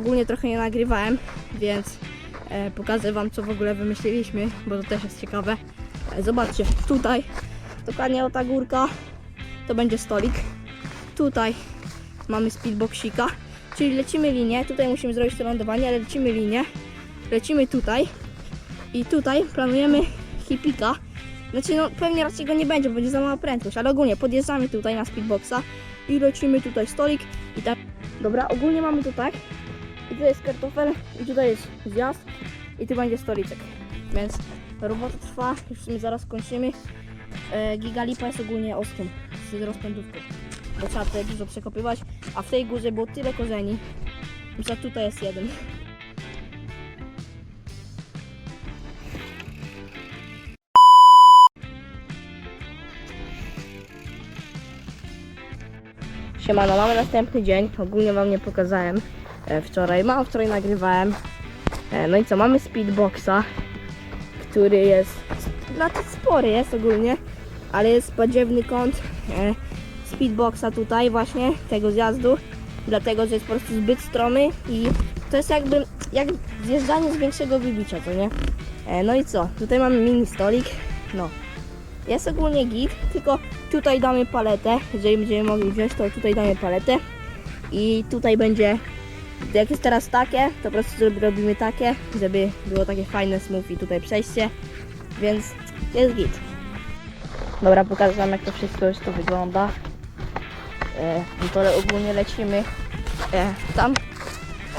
ogólnie trochę nie nagrywałem, więc e, pokażę wam co w ogóle wymyśliliśmy, bo to też jest ciekawe. E, zobaczcie, tutaj dokładnie o ta górka to będzie stolik. Tutaj mamy speedboxika, czyli lecimy linię, tutaj musimy zrobić to lądowanie, ale lecimy linię, lecimy tutaj i tutaj planujemy hipika. Znaczy no pewnie raczej go nie będzie, bo będzie za mała prędkość, ale ogólnie podjeżdżamy tutaj na speedboxa i lecimy tutaj stolik i tak. Dobra, ogólnie mamy to tak. I tutaj jest kartofel i tutaj jest zjazd i tu będzie stoliczek. Więc robota trwa, już w sumie zaraz kończymy. E, Gigalipa jest ogólnie ostrą z rozpędówką. Bo trzeba tutaj dużo przekopywać, a w tej górze było tyle korzeni, że tutaj jest jeden. Siemano, mamy następny dzień. Ogólnie wam nie pokazałem wczoraj. Mam wczoraj nagrywałem. E, no i co, mamy speedboxa, który jest znaczy spory jest ogólnie, ale jest podziewny kąt e, speedboxa tutaj właśnie, tego zjazdu, dlatego, że jest po prostu zbyt stromy i to jest jakby jak zjeżdżanie z większego wybicia, to nie? E, no i co, tutaj mamy mini stolik, no. Jest ogólnie git, tylko tutaj damy paletę, jeżeli będziemy mogli wziąć, to tutaj damy paletę i tutaj będzie, jak jest teraz takie, to po prostu robimy takie, żeby było takie fajne smoothie tutaj przejście, więc jest git. Dobra, pokażę wam jak to wszystko już tu wygląda. E, no to ogólnie lecimy e, tam.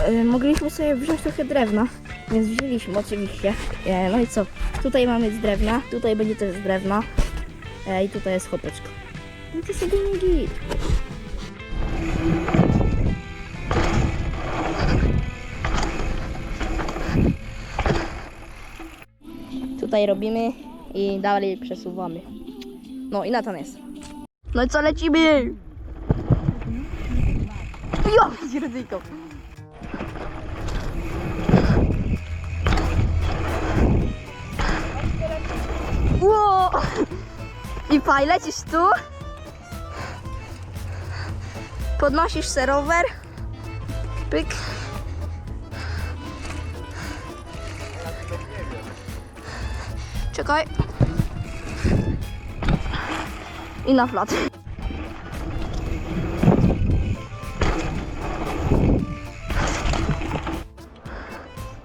E, mogliśmy sobie wziąć trochę drewna, więc wzięliśmy oczywiście. E, no i co? Tutaj mamy z drewna, tutaj będzie też z drewna. E, I tutaj jest chopeczka. No to jest git. Tutaj robimy i dalej przesuwamy. No i Natan jest. No i co lecimy? Jo, ryzyko. Ło! I paj, lecisz tu. Podnosisz se rower. Pyk. Czekaj. I na flat.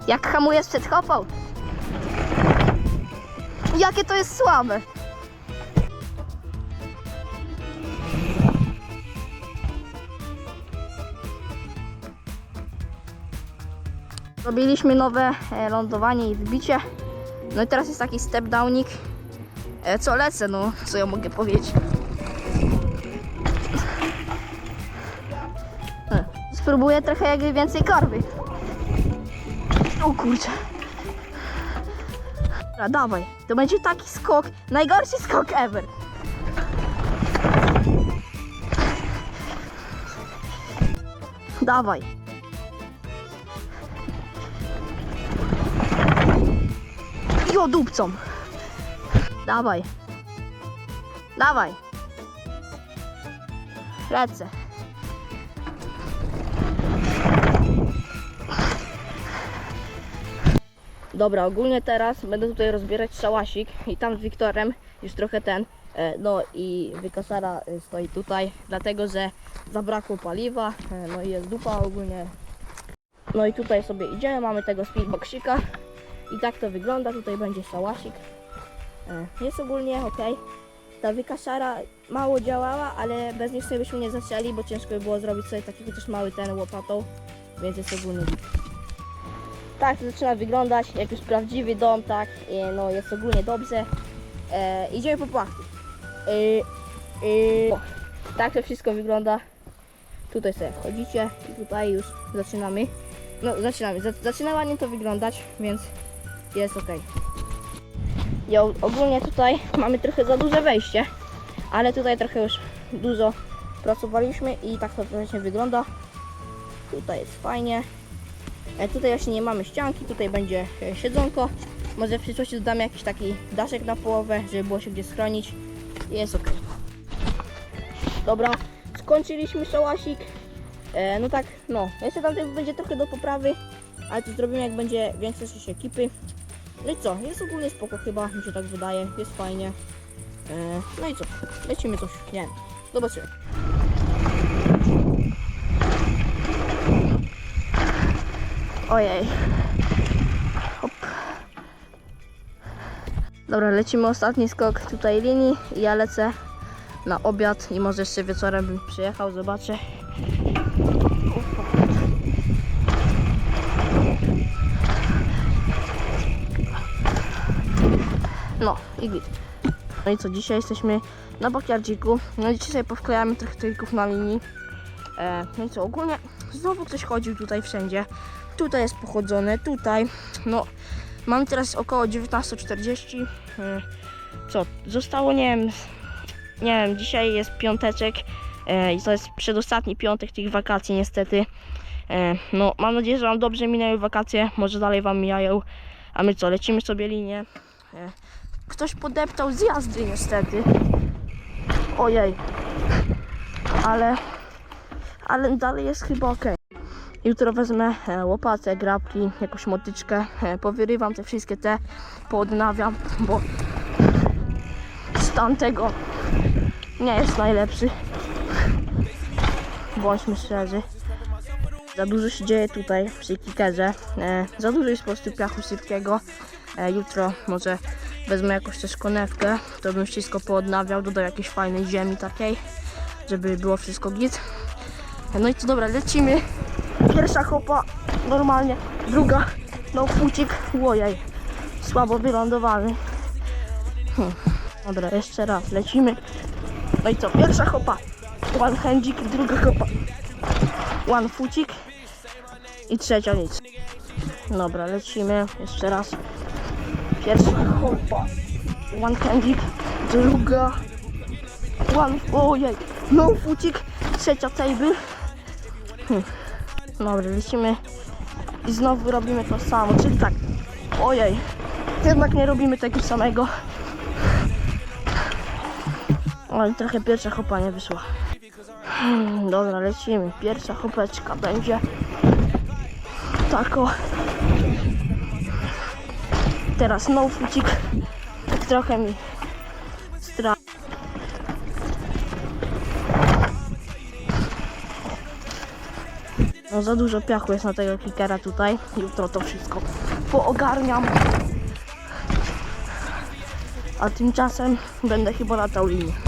Jak hamujesz przed hopą? Jakie to jest słabe. Robiliśmy nowe e, lądowanie i wbicie. No i teraz jest taki step downik. E, co lecę, no co ja mogę powiedzieć. E, Spróbuję trochę jakby więcej korby. O kurczę. Dobra, dawaj. To będzie taki skok. Najgorszy skok ever. Dawaj. Jo, dupcą. Dawaj. Dawaj. Lecę. Dobra, ogólnie teraz będę tutaj rozbierać szałasik i tam z Wiktorem już trochę ten, e, no i wykosara e, stoi tutaj, dlatego że zabrakło paliwa, e, no i jest dupa ogólnie. No i tutaj sobie idziemy, mamy tego speedboxika i tak to wygląda, tutaj będzie szałasik. E, Jest ogólnie ok. Ta wykaszara mało działała, ale bez niej sobie byśmy nie zaczęli, bo ciężko by było zrobić sobie taki chociaż mały ten łopatą, więc jest ogólnie. Tak to zaczyna wyglądać, jak już prawdziwy dom, tak, e, no jest ogólnie dobrze. E, idziemy po płachty. E, e, tak to wszystko wygląda. Tutaj sobie wchodzicie i tutaj już zaczynamy. No zaczynamy, Za, zaczyna ładnie to wyglądać, więc jest ok. Ja ogólnie tutaj mamy trochę za duże wejście, ale tutaj trochę już dużo pracowaliśmy i tak to właśnie wygląda. Tutaj jest fajnie. E, Tutaj właśnie nie mamy ścianki, tutaj będzie e, siedzonko. Może w przyszłości dodamy jakiś taki daszek na połowę, żeby było się gdzie schronić. I Jest ok. Dobra, skończyliśmy szałasik. E, no tak, no. Jeszcze tam będzie trochę do poprawy, ale to zrobimy jak będzie większość ekipy. No i co, jest ogólnie spoko chyba, mi się tak wydaje, jest fajnie. E, no i co, lecimy coś, nie wiem, zobaczymy. Ojej. Hop. Dobra, lecimy ostatni skok tutaj linii ja lecę na obiad i może jeszcze wieczorem bym przyjechał, zobaczę. No i git. No i co, dzisiaj jesteśmy na bakiardziku. No i dzisiaj powklejamy trochę trików na linii. E, no i co, ogólnie znowu ktoś chodził tutaj wszędzie. Tutaj jest pochodzone, tutaj. No, mamy teraz około 19.40. E, co, zostało, nie wiem, nie wiem, dzisiaj jest piąteczek e, i to jest przedostatni piątek tych wakacji niestety. E, no, mam nadzieję, że Wam dobrze minęły wakacje, może dalej Wam mijają. A my co, lecimy sobie linię. E, ktoś podeptał z jazdy niestety. Ojej. Ale, ale dalej jest chyba ok. Jutro wezmę e, łopatę, grabki, jakąś motyczkę, e, powyrywam te wszystkie te, poodnawiam, bo stan tego nie jest najlepszy. Bądźmy szczerzy. Za dużo się dzieje tutaj przy kikerze. E, za dużo jest po prostu piachu sypkiego. Jutro może wezmę jakąś też konewkę, to bym wszystko poodnawiał, dodał jakiejś fajnej ziemi takiej, żeby było wszystko git. No i co dobra, lecimy. Pierwsza chopa normalnie, druga no płcik, łojej, słabo wylądowany. Hmm. Dobra, jeszcze raz, lecimy. No i co, pierwsza chopa, one handzik, druga chopa, one fucik i trzecia nic. Dobra, lecimy, jeszcze raz. Pierwsza chopa, one handzik, druga, one, ojej, no fucik, trzecia table. Hmm. Dobra, lecimy i znowu robimy to samo, czyli tak, ojej, jednak nie robimy tego samego. Ale trochę pierwsza chopa nie wyszła. Hmm, Dobra, lecimy. Pierwsza chopeczka będzie tako. Teraz no fucik. Tak trochę mi stra. No za dużo piachu jest na tego kikera tutaj. Jutro to wszystko poogarniam. A tymczasem będę chyba latał linię.